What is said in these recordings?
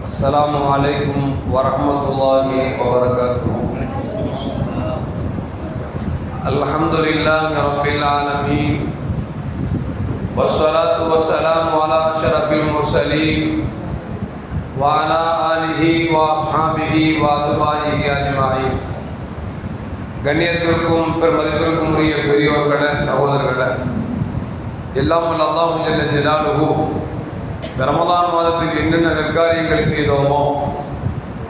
السلام عليكم ورحمة الله وبركاته الحمد لله رب العالمين والصلاة والسلام على أشرف المرسلين وعلى آله وأصحابه وأتباعه أجمعين கண்ணியத்திற்கும் பெருமதிப்பிற்கும் உரிய பெரியோர்களே சகோதரர்களே எல்லாம் வல்ல அல்லாஹு ஜல்ல ஜலாலுஹு இந்த ரமதான் மாதத்துக்கு என்னென்ன நற்காரியங்கள் செய்தோமோ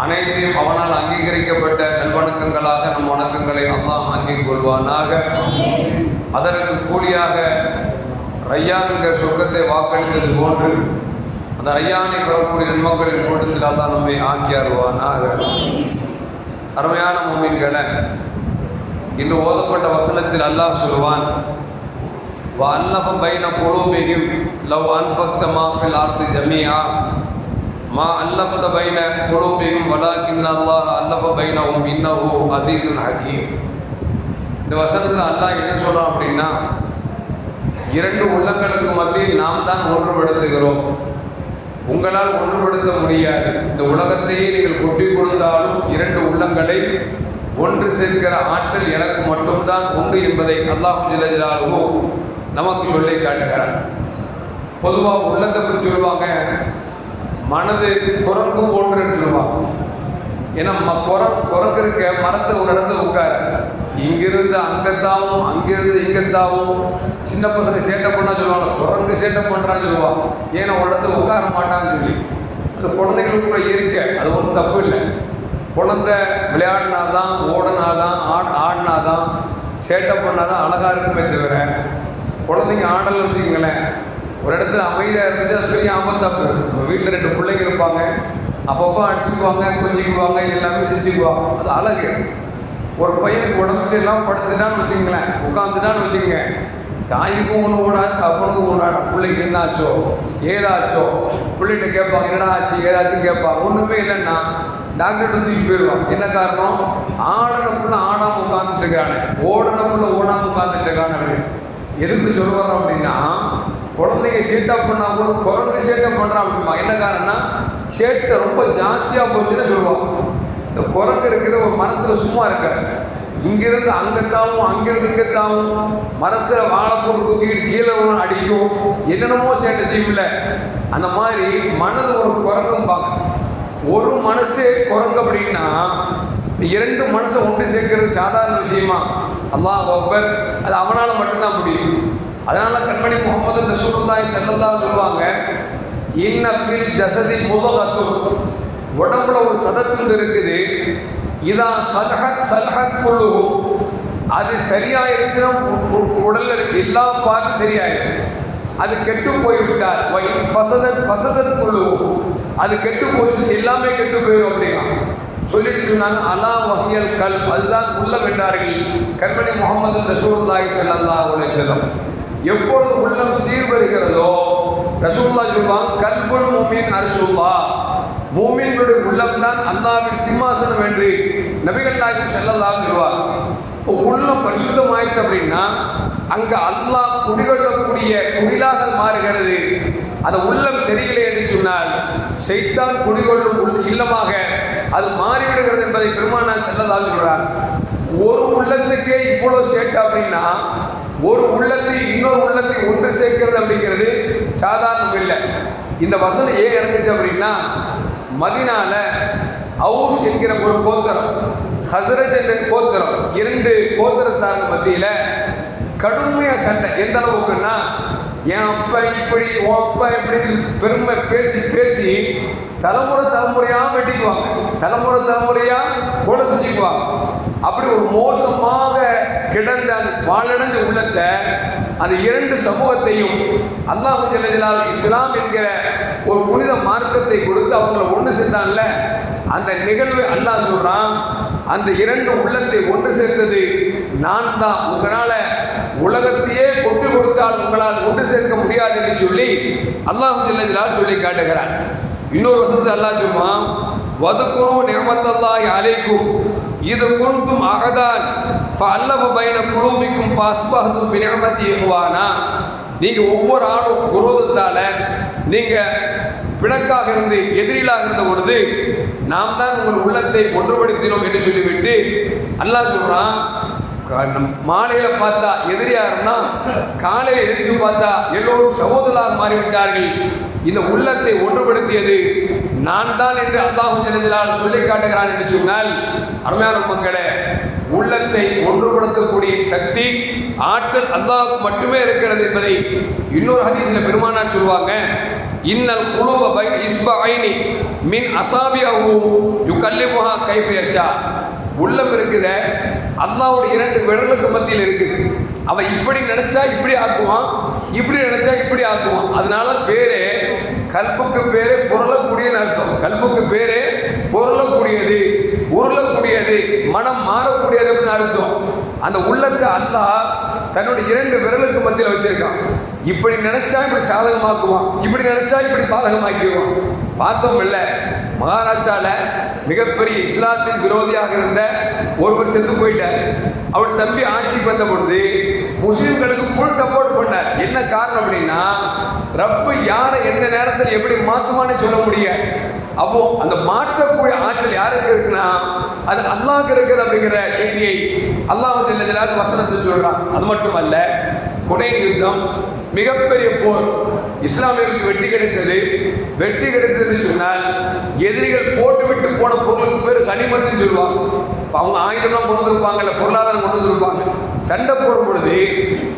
அனைத்தையும் அவனால் அங்கீகரிக்கப்பட்ட நல்வணக்கங்களாக நம் வணக்கங்களை அல்லாஹ் அங்கீகரிக் கொள்வானாக. அதற்கு கூலியாக ரையான் என்கிற சொர்க்கத்தை வாக்களித்தது போன்று அந்த ரையானை பெறக்கூடிய நன்மக்களின் கூட்டத்தில் அல்லாஹ் நம்மை ஆக்கி அருவானாக அருமையான மூமின்களை இன்று ஓதப்பட்ட வசனத்தில் அல்லாஹ் சொல்வான் وألف بين قلوبهم لو أنفقت ما في الأرض جميعا ما ألفت بين قلوبهم ولكن الله ألف بينهم إنه عزيز حكيم இந்த வசனத்தில் அல்லாஹ் என்ன சொல்றான் அப்படின்னா இரண்டு உள்ளங்களுக்கு மத்தியில் நாம் தான் ஒன்றுபடுத்துகிறோம் உங்களால் ஒன்றுபடுத்த முடியாது இந்த உலகத்தையே நீங்கள் கொட்டி கொடுத்தாலும் இரண்டு உள்ளங்களை ஒன்று சேர்க்கிற ஆற்றல் எனக்கு மட்டும்தான் உண்டு என்பதை அல்லாஹு ஜிலஜிலாலுவோ நமக்கு சொல்லி காட்டுகிறார். பொதுவாக உள்ளத்தை பற்றி சொல்லுவாங்க மனது குரங்கு போன்று சொல்லுவாங்க. ஏன்னா ம குரங் குரங்கு இருக்க மரத்தை ஒரு இடத்துல உட்கார. இங்கிருந்து அங்கத்தாவும் அங்கிருந்து இங்கத்தாவும் சின்ன பசங்க சேட்டை பண்ணா சொல்லுவாங்க குரங்கு சேட்டை பண்ணுறான்னு சொல்லுவாங்க. ஏன்னா ஒரு இடத்துல உட்கார மாட்டான்னு சொல்லி. அந்த குழந்தைகளுக்குள்ள இருக்க அது ஒன்றும் தப்பு இல்லை. குழந்தை விளையாடினாதான் ஓடினாதான் ஆட் ஆடினாதான் சேட்டை பண்ணாதான் அழகாக இருக்குமே தவிர குழந்தைங்க ஆடல் வச்சுக்கோங்களேன். ஒரு இடத்துல அமைதியாக இருந்துச்சு அது பெரிய ஆபத்தப்பு நம்ம வீட்டில் ரெண்டு பிள்ளைங்க இருப்பாங்க. அப்பப்போ அடிச்சுக்குவாங்க கொஞ்சிக்குவாங்க எல்லாமே செஞ்சுக்குவாங்க. அது அழகு. ஒரு பையனுக்கு உடம்பு சரியில்லாம படுத்துட்டான்னு வச்சுங்களேன் உட்காந்துட்டான்னு வச்சுக்கோங்க. தாய்க்கும் ஒன்று ஓடாது அப்பனுக்கும் ஓடாது பிள்ளைக்கு என்னாச்சோ ஏதாச்சோ பிள்ளைகிட்ட கேட்பாங்க என்னடா ஆச்சு? ஏதாச்சும் கேட்பாங்க ஒன்றுமே இல்லைன்னா டாக்டர்கிட்ட தூக்கி போயிடுவான். என்ன காரணம்? ஆடனப்புள்ள ஆடாமல் உட்காந்துட்டு இருக்கானே. ஓடனப்புள்ள ஓடாமல் உட்காந்துட்டு இருக்கானே அப்படின்னு. எதுக்கு சொல்லுவார் அப்படின்னா குழந்தைங்க சேட்டை பண்ணால் கூட குரங்கு சேட்டை பண்ணுறான் அப்படிமா என்ன காரணம்னா சேட்டை ரொம்ப ஜாஸ்தியாக போச்சுன்னு சொல்லுவாங்க. இந்த குரங்கு இருக்கிற ஒரு மரத்தில் சும்மா இருக்காரு இங்கிருந்து அங்கத்தாவும் அங்கிருந்து இங்கத்தாவும் மரத்தில் வாழை போட்டு தூக்கிட்டு கீழே விழுந்து அடிக்கும். என்னென்னமோ சேட்டை செய்யல அந்த மாதிரி மனது ஒரு குரங்கும்பாங்க. ஒரு மனசு குரங்கு அப்படின்னா இரண்டு மனசை ஒன்று சேர்க்கறது சாதாரண விஷயமா? அல்லாஹ் அக்பர். அது அவனால் மட்டும்தான் முடியும். அதனால் கண்மணி முகமது ரசூலுல்லாஹி ஸல்லல்லாஹு சொல்லுவாங்க இன்ன ஜசதி முதகத்து உடம்புல ஒரு சதத்துண்டு இருக்குது. இதான் சல்ஹத் சல்ஹத் குழுவும் அது சரியாயிருச்சுன்னா உடலில் உடல்ல எல்லா பார்ட்டும் சரியாயிடும் அது கெட்டு போய்விட்டால் ஃபசதத் ஃபசதத் குழுவும் அது கெட்டு போச்சு எல்லாமே கெட்டு போயிடும் அப்படின்னா. சொல்லிட்டு சொன்னாங்க அலா வஹியல் கல் அதுதான் உள்ளம் என்றார்கள். கண்மணி முகமது ரசூல்லாஹி ஸல்லல்லாஹு உலக செல்லம் எப்பொழுது உள்ளம் சீர்வருகிறதோ ரசூல்லா சொல்வாங்க கல்புல் மூமின் அர்ஷுல்லா மூமின்களுடைய உள்ளம் தான் அல்லாவின் சிம்மாசனம் என்று நபிகள் நாயகம் செல்லலாம் சொல்வார். உள்ளம் பரிசுத்தமாயிடுச்சு அப்படின்னா அங்கே அல்லாஹ் குடிகொள்ளக்கூடிய குடிலாக மாறுகிறது. அந்த உள்ளம் சரியில்லை என்று சொன்னால் செய்தான் குடிகொள்ளும் இல்லமாக அது மாறிவிடுகிறது என்பதை பெருமானார் செல்லலாம் சொல்றார். ஒரு உள்ளத்துக்கே இவ்வளோ சேட்டை அப்படின்னா ஒரு உள்ளத்தை இன்னொரு உள்ளத்தை ஒன்று சேர்க்கிறது அப்படிங்கிறது சாதாரணம் இல்லை. இந்த வசனம் ஏன் இறங்குச்சு அப்படின்னா மதினால அவுஸ் என்கிற ஒரு கோத்திரம் ஹசரத் என்ற கோத்திரம் இரண்டு கோத்திரத்தாருக்கு மத்தியில் கடுமையாக சண்டை. எந்த அளவுக்குன்னா என் அப்பா இப்படி உன் அப்பா இப்படின்னு பெருமை பேசி பேசி தலைமுறை தலைமுறையாக வெட்டிக்குவாங்க. தலைமுறை தலைமுறையாக கொலை செஞ்சுக்குவாங்க. அப்படி ஒரு மோசமாக கிடந்த அந்த பாலடைஞ்ச உள்ளத்தை அந்த இரண்டு சமூகத்தையும் அல்லாஹ் ஜல்லஜலால் இஸ்லாம் என்கிற ஒரு புனித மார்க்கத்தை கொடுத்து அவங்கள ஒன்று சேர்த்தான்ல அந்த நிகழ்வு அல்லாஹ் சொல்கிறான் அந்த இரண்டு உள்ளத்தை ஒன்று சேர்த்தது நான் தான் உங்களால் உலகத்தையே கொண்டு கொடுத்தால் உங்களால் கொண்டு சேர்க்க முடியாது என்று சொல்லி அல்லாஹ் ஜல்லஜலால் சொல்லி காட்டுகிறான். இன்னொரு வசனத்தில் அல்லாஹ் சொல்லுவான் வதுக்குரு நியமத்தல்லாஹி அலைக்கும். இது குன்தும் அகதான் அல்லவ பைன குழுமிக்கும் ஃபஅஸ்பஹதும் பினிஅமதி இஹ்வானா. நீங்க ஒவ்வொரு ஆளும் குரோதத்தால நீங்க பிணக்காக இருந்து எதிரிலாக இருந்த பொழுது நாம் தான் உங்கள் உள்ளத்தை ஒன்றுபடுத்தினோம் என்று சொல்லிவிட்டு அல்லாஹ் சொல்றான் மாலையில பார்த்தா எதிரியாருன்னா இருந்தா காலையில பார்த்தா எல்லோரும் சகோதராக மாறிவிட்டார்கள். இந்த உள்ளத்தை ஒன்றுபடுத்தியது நான் தான் என்று அல்லாஹு ஜனஜலால் சொல்லி காட்டுகிறான் என்று சொன்னால் அருமையான மக்களே உள்ளத்தை ஒன்றுபடுத்தக்கூடிய சக்தி ஆற்றல் அல்லாஹுக்கு மட்டுமே இருக்கிறது என்பதை இன்னொரு ஹதீஸ்ல பெருமானார் சொல்லுவாங்க இன்னல் குழுவ பை இஸ்பஐனி மின் அசாபியஹு யுகல்லிமுஹா கைஃப யஷா. உள்ளம் இருக்கிற அல்லாவோட இரண்டு விரலுக்கு மத்தியில் இருக்குது. அவன் இப்படி நினைச்சா இப்படி ஆக்குவான் இப்படி நினைச்சா இப்படி ஆக்குவான். அதனால பேரே கல்புக்கு பேரே புரளக்கூடியன்னு அர்த்தம். கல்புக்கு பேரே பொருளக்கூடியது உருளக்கூடியது மனம் மாறக்கூடியது அப்படின்னு அர்த்தம். அந்த உள்ளத்தை அல்லாஹ் தன்னுடைய இரண்டு விரலுக்கு மத்தியில் வச்சிருக்கான். இப்படி நினைச்சா இப்படி சாதகமாக்குவான் இப்படி நினைச்சா இப்படி பாதகமாக்கிடுவான். பார்த்தோம் இல்லை மகாராஷ்டிராவில் மிகப்பெரிய இஸ்லாத்தின் விரோதியாக இருந்த ஒருவர் செத்து போயிட்டார். அவர் தம்பி ஆட்சிக்கு வந்த பொழுது முஸ்லிம்களுக்கு ஃபுல் சப்போர்ட் பண்ணார். என்ன காரணம் அப்படின்னா ரப்பு யாரை எந்த நேரத்தில் எப்படி மாற்றுமான்னு சொல்ல முடியாது அப்போ அந்த மாற்றக்கூடிய ஆற்றல் யாருக்கு இருக்குன்னா அது அல்லாஹ்க்கு இருக்குது அப்படிங்கிற செய்தியை அல்லாஹ் எல்லாரும் வசனத்தை சொல்றான். அது மட்டும் அல்ல குடைன் யுத்தம் மிகப்பெரிய போர். இஸ்லாமியர்களுக்கு வெற்றி கிடைத்தது. வெற்றி கிடைத்ததுன்னு சொன்னால் எதிரிகள் போட்டுவிட்டு போன பொருளுக்கு பேர் கனிமத்துன்னு சொல்லுவாங்க. இப்போ அவங்க ஆயுதம்லாம் கொண்டு வந்திருப்பாங்கல்ல பொருளாதாரம் கொண்டு வந்திருப்பாங்க. சண்டை போடும் பொழுது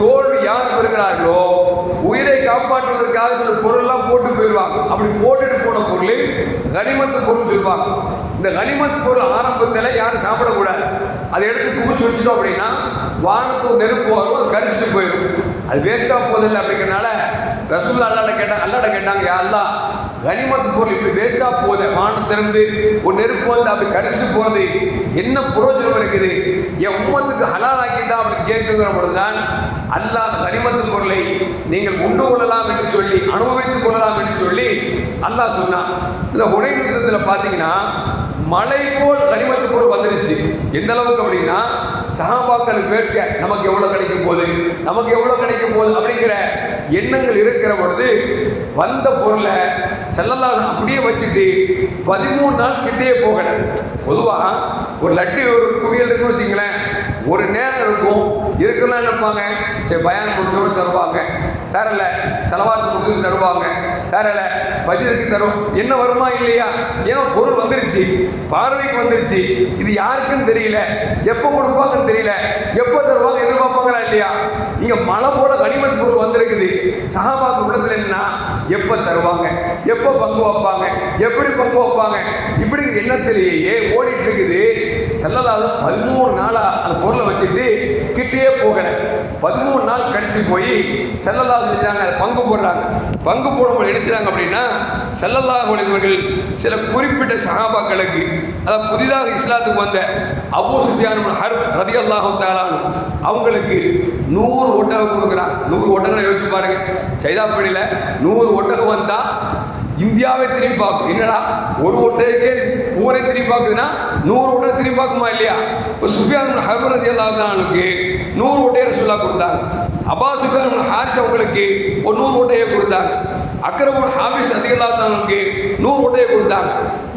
தோல்வி யார் பெறுகிறார்களோ உயிரை காப்பாற்றுவதற்காக இந்த பொருள்லாம் போட்டு போயிடுவாங்க. அப்படி போட்டுட்டு போன பொருள் கனிமத்து பொருள் சொல்லுவாங்க. இந்த கனிமத் பொருள் ஆரம்பத்தில் யாரும் சாப்பிடக்கூடாது. அதை எடுத்து குவிச்சு வச்சுட்டோம் அப்படின்னா வானத்து நெருப்பு வரும் அது கரிச்சிட்டு போயிடும் அது வேஸ்ட்டாக போதில்லை அப்படிங்கிறனால ரசூல்லா அல்லாட கேட்டாங்க அல்லாட கேட்டாங்க யா அல்லா கனிமத்து பொருள் இப்படி வேஸ்ட்டாக போகுது திறந்து ஒரு நெருப்பு வந்து அப்படி கரிச்சிட்டு போகிறது என்ன புரோஜனம் இருக்குது? என் உம்மத்துக்கு ஹலால் ஆக்கிட்டா அப்படி கேட்குங்கிற பொழுதுதான் அல்லாஹ் அல்லாத கனிமத்து பொருளை நீங்கள் உண்டு கொள்ளலாம் என்று சொல்லி அனுபவித்துக் கொள்ளலாம் என்று சொல்லி அல்லாஹ் சொன்னான். இந்த உடை யுத்தத்தில் பார்த்தீங்கன்னா மலை போல் கனிமத்து போல் வந்துருச்சு. எந்த அளவுக்கு அப்படின்னா சகாபாக்களுக்கு வேட்கை நமக்கு எவ்வளோ கிடைக்கும் போது நமக்கு எவ்வளோ கிடைக்கும் போது அப்படிங்கிற எண்ணங்கள் இருக்கிற பொழுது வந்த பொருளை செல்லலாம் அப்படியே வச்சுட்டு பதிமூணு நாள் கிட்டே போகல பொதுவாக ஒரு லட்டு ஒரு குவியல் இருக்குன்னு வச்சுங்களேன் ஒரு நேரம் இருக்கும் இருக்குன்னா நினைப்பாங்க சரி பயான் முடிச்சவங்க தருவாங்க. தரல செலவாத்து முடிச்சு தருவாங்க. தரல. ஃபஜருக்கு தரும். என்ன வருமா இல்லையா? ஏன்னா பொருள் வந்துருச்சு. பார்வைக்கு வந்துருச்சு. இது யாருக்குன்னு தெரியல. எப்போ கொடுப்பாங்கன்னு தெரியல. எப்போ தருவாங்க எதிர்பார்ப்பாங்களா இல்லையா? இங்கே மழை போல கனிமத் பொருள் வந்திருக்குது. சஹாபாக்கு உள்ளத்தில் என்ன எப்போ தருவாங்க? எப்போ பங்கு வைப்பாங்க? எப்படி பங்கு வைப்பாங்க? இப்படி எண்ணத்திலேயே ஓடிட்டு இருக்குது. செல்லலாத பதிமூணு நாளாக அந்த பொருளை வச்சுட்டு கிட்டே போகல. பதிமூணு நாள் கழிச்சு போய் செல்லல்லாஹ் செஞ்சாங்க அதை பங்கு போடுறாங்க. பங்கு போடும்போது நினைச்சாங்க அப்படின்னா செல்லல்லாஹ் அவர்கள் சில குறிப்பிட்ட சகாபாக்களுக்கு அதாவது புதிதாக இஸ்லாத்துக்கு வந்த அபு சுஃபியான் ஹர் ரதி அல்லாஹு அவங்களுக்கு நூறு ஒட்டகம் கொடுக்குறாங்க நூறு ஒட்டகம் யோசிச்சு பாருங்க. சைதாப்படியில் நூறு ஒட்டகம் வந்தால் இந்தியாவை திரும்பி பார்க்கும். என்னடா ஒரு ஒட்டகே ஊரை திரும்பி பார்க்குதுன்னா நூறு உடனே திரும்பி பார்க்குமா இல்லையா? இப்போ சுஃபியான் ஹர்மரதி அல்லாதானுக்கு நூறு ஒட்டையரை ரசுல்லா கொடுத்தாங்க. அபா சுஃபியான் ஹாரிஸ் அவங்களுக்கு ஒரு நூறு ஓட்டையை கொடுத்தாங்க. அக்கரபுல் ஹாபிஸ் அதிகல்லாத்தவங்களுக்கு நூறு ஓட்டையை கொடுத்தாங்க.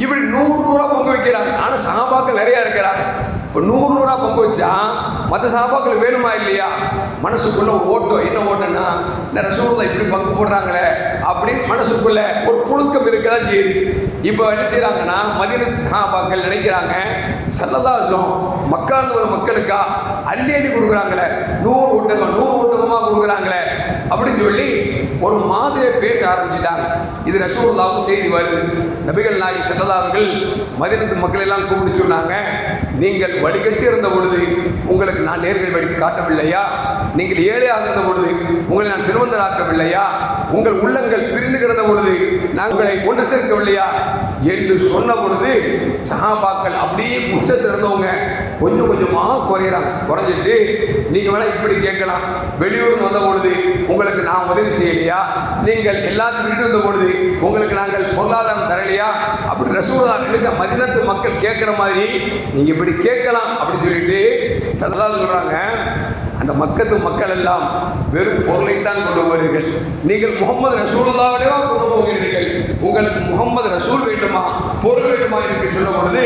இப்படி நூறு நூறா பங்கு வைக்கிறாங்க ஆனால் சகாபாக்கள் நிறையா இருக்கிறாங்க. இப்போ நூறு நூறா பங்கு வச்சா மற்ற சகாபாக்கள் வேணுமா இல்லையா? மனசுக்குள்ள ஓட்டம். என்ன ஓட்டம்னா இந்த ரசூலா இப்படி பங்கு போடுறாங்களே அப்படின்னு மனசுக்குள்ள ஒரு புழுக்கம் இருக்கதான் செய்யுது. இப்போ என்ன செய்றாங்கன்னா மதினத்து சாபாக்கள் நினைக்கிறாங்க சல்லதாசம் மக்கள் ஒரு மக்களுக்கா அள்ளி அள்ளி கொடுக்குறாங்களே நூறு ஒட்டகம் நூறு ஒட்டகமா கொடுக்குறாங்களே அப்படின்னு சொல்லி ஒரு மாதிரியை பேச ஆரம்பிச்சிட்டாங்க. இது ரசூலுல்லாவுக்கு செய்தி வருது. நபிகள் நாயகம் சல்லல்லா மதினத்து மக்கள் எல்லாம் கூப்பிட்டு சொன்னாங்க நீங்கள் வழிகட்டி இருந்த பொழுது உங்களுக்கு நான் நேர்கள் வழி காட்டவில்லையா? நீங்கள் ஏழையாக இருந்த பொழுது உங்களை நான் செல்வந்தராக்கவில்லையா? உங்கள் உள்ளங்கள் பிரிந்து கிடந்த பொழுது நான் உங்களை ஒன்று சேர்க்கவில்லையா? என்று சொன்ன பொழுது சஹாபாக்கள் அப்படியே உச்சத்தில் இருந்தவங்க கொஞ்சம் கொஞ்சமாக குறையிறாங்க. குறைஞ்சிட்டு நீங்கள் வேணால் இப்படி கேட்கலாம். வெளியூர் வந்த பொழுது உங்களுக்கு நான் உதவி செய்யலையா? நீங்கள் எல்லாத்தையும் வீட்டு வந்த பொழுது உங்களுக்கு நாங்கள் பொருளாதாரம் தரலையா? அப்படி ரசூலா நினைச்ச மதினத்து மக்கள் கேட்குற மாதிரி நீங்கள் இப்படி கேட்கலாம் அப்படின்னு சொல்லிட்டு சரதா சொல்கிறாங்க அந்த மக்கத்து மக்கள் எல்லாம் வெறும் பொருளைத்தான் கொண்டு போவீர்கள் நீங்கள் முகமது ரசூலுல்லாவிலேவா கொண்டு போகிறீர்கள். உங்களுக்கு முகமது ரசூல் வேண்டுமா? பொருள் வேண்டுமா என்று சொல்லும் பொழுது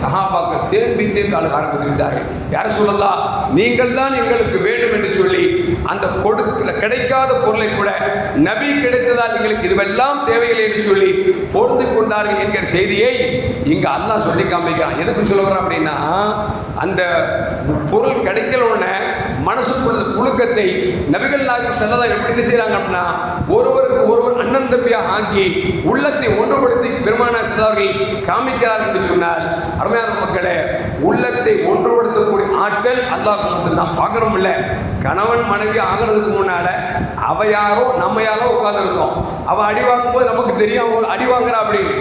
சஹாபாக்கள் தேம்பி தேம்பி அழுக ஆரம்பித்து விட்டார்கள். யார் சொல்லலாம் நீங்கள் தான் எங்களுக்கு வேண்டும் என்று சொல்லி அந்த கொடுக்கல கிடைக்காத பொருளை கூட நபி கிடைத்ததால் எங்களுக்கு இதுவெல்லாம் தேவையில்லை என்று சொல்லி பொருந்து கொண்டார்கள் என்கிற செய்தியை இங்க அல்லாஹ் சொல்லி காமிக்கிறான். எதுக்கு சொல்ல அப்படின்னா அந்த பொருள் கிடைக்கல உடனே மனசுக்குள்ள புழுக்கத்தை நபிகள் நாயகம் செல்லதா எப்படி என்ன செய்கிறாங்க அப்படின்னா ஒருவருக்கு ஒருவர் அண்ணன் தம்பியாக ஆக்கி உள்ளத்தை ஒன்றுபடுத்தி பெருமானா செல்லவர்கள் காமிக்கிறார் என்று சொன்னால் அருமையான மக்களே உள்ளத்தை ஒன்றுபடுத்தக்கூடிய ஆற்றல் அல்லாஹ் மட்டும்தான். பார்க்கணும் இல்லை கணவன் மனைவி ஆகிறதுக்கு முன்னால அவ யாரோ நம்ம யாரோ உட்காந்துருந்தோம் அவள் அடி வாங்கும்போது நமக்கு தெரியும் அவள் அடி வாங்குறா அப்படின்னு.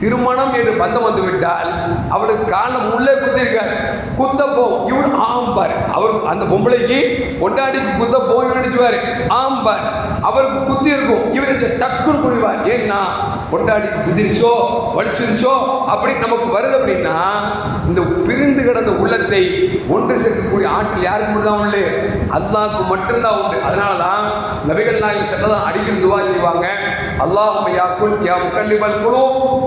திருமணம் என்று பந்தம் வந்து விட்டால் அவளுக்கு காலம் உள்ளே குத்திருக்காரு. குத்தப்போ இவர் ஆம்பார். அவர் அந்த பொம்பளைக்கு கொண்டாடிக்கு குத்தப்போ இவர் நினைச்சுவாரு ஆம்பார். அவருக்கு குத்தி இருக்கும். இவர் டக்குன்னு குடிவார் ஏன்னா கொண்டாடிக்கு குதிரிச்சோ வலிச்சிருச்சோ அப்படி நமக்கு வருது அப்படின்னா இந்த பிரிந்து கிடந்த உள்ளத்தை ஒன்று சேர்க்கக்கூடிய ஆற்றல் யாருக்கு மட்டும் தான் உண்டு? அல்லாஹ்க்கு மட்டும்தான் உண்டு. அதனால தான் நபிகள் நாயகம் சென்றதான் அடிக்கடி துவா செய்வாங்க. அல்லாஹும் யா குல் யா முக்கல்லிபல் குழு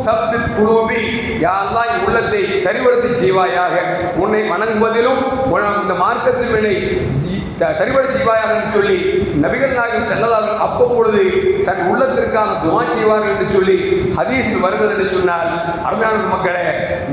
சப்தித் குழுவி யா அல்லாஹ் என் உள்ளத்தை கரிவடுத்தி செய்வாயாக. உன்னை வணங்குவதிலும் இந்த மார்க்கத்தின் என்னை தரிபட செய்வாயாக என்று சொல்லி நபிகள் நாயகம் செல்லதார்கள் அப்பப்பொழுது தன் உள்ளத்திற்கான துவா செய்வார்கள் என்று சொல்லி ஹதீஸில் வருகிறது என்று சொன்னால் அருமையான மக்களே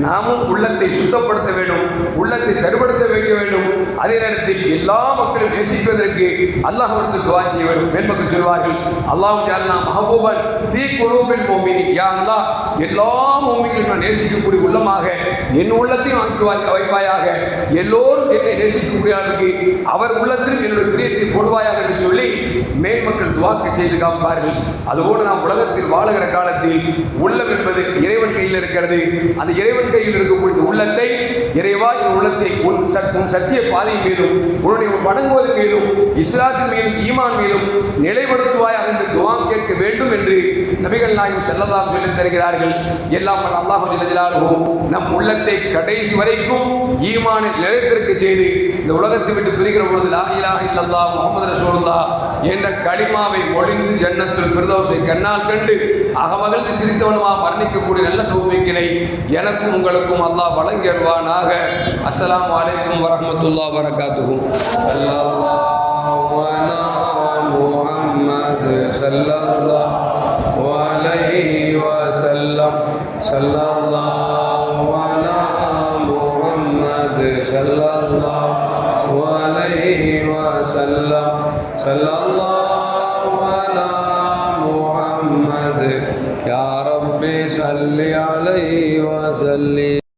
நாமும் உள்ளத்தை சுத்தப்படுத்த வேண்டும் உள்ளத்தை தருபடுத்த வைக்க வேண்டும். அதே நேரத்தில் எல்லா மக்களும் நேசிப்பதற்கு அல்லாஹ்விடத்தில் துவா செய்ய வேண்டும் மேன்மக்கள் சொல்வார்கள். அல்லாஹ் யாரெல்லாம் மஹபூபன் ஃபீ குலூபில் மோமினி யா அல்லாஹ் எல்லா மோமிகளும் நான் நேசிக்கக்கூடிய உள்ளமாக என் உள்ளத்தையும் ஆக்கி வைப்பாயாக எல்லோரும் என்னை நேசிக்கக்கூடியவர்களுக்கு அவர் உள்ளத்திலும் என்னுடைய பிரியத்தை போடுவாயாக என்று சொல்லி மேன்மக்கள் துவாக்கு செய்து காப்பார்கள் அதுபோல நாம் உலகத்தில் வாழுகிற காலத்தில் உள்ளம் என்பது இறைவன் கையில் இருக்கிறது. அந்த இறைவன் கையில் இருக்கக்கூடிய உள்ளத்தை இறைவா என் உள்ளத்தை உன் சத் உன் சத்திய பாதை மீதும் உன்னுடைய வணங்குவதன் மீதும் இஸ்லாத்தின் மீதும் ஈமான் மீதும் நிலைப்படுத்துவாயாக என்று துவா கேட்க வேண்டும் என்று நபிகள் நாயகம் செல்லலாம் சொல்லித் தருகிறார்கள். எல்லாம் அல்லாஹ் நம் உள்ள உள்ளத்தை கடைசி வரைக்கும் ஈமானில் நிலைத்திருக்க செய்து இந்த உலகத்தை விட்டு பிரிகிற பொழுது லா இல்லல்லா முகமது முஹம்மது ரசூலுல்லாஹ் என்ற களிமாவை ஒளிந்து ஜன்னத்தில் பிரதோசை கண்ணால் கண்டு அகமகிழ்ந்து சிரித்தவனுமா வர்ணிக்கக்கூடிய நல்ல தௌஃபீக்கினை எனக்கும் உங்களுக்கும் அல்லாஹ் வழங்கி அஸ்லாம் வலைக்கும் அலைக்கும் வரஹ்மத்துல்லாஹி அல்லாஹ்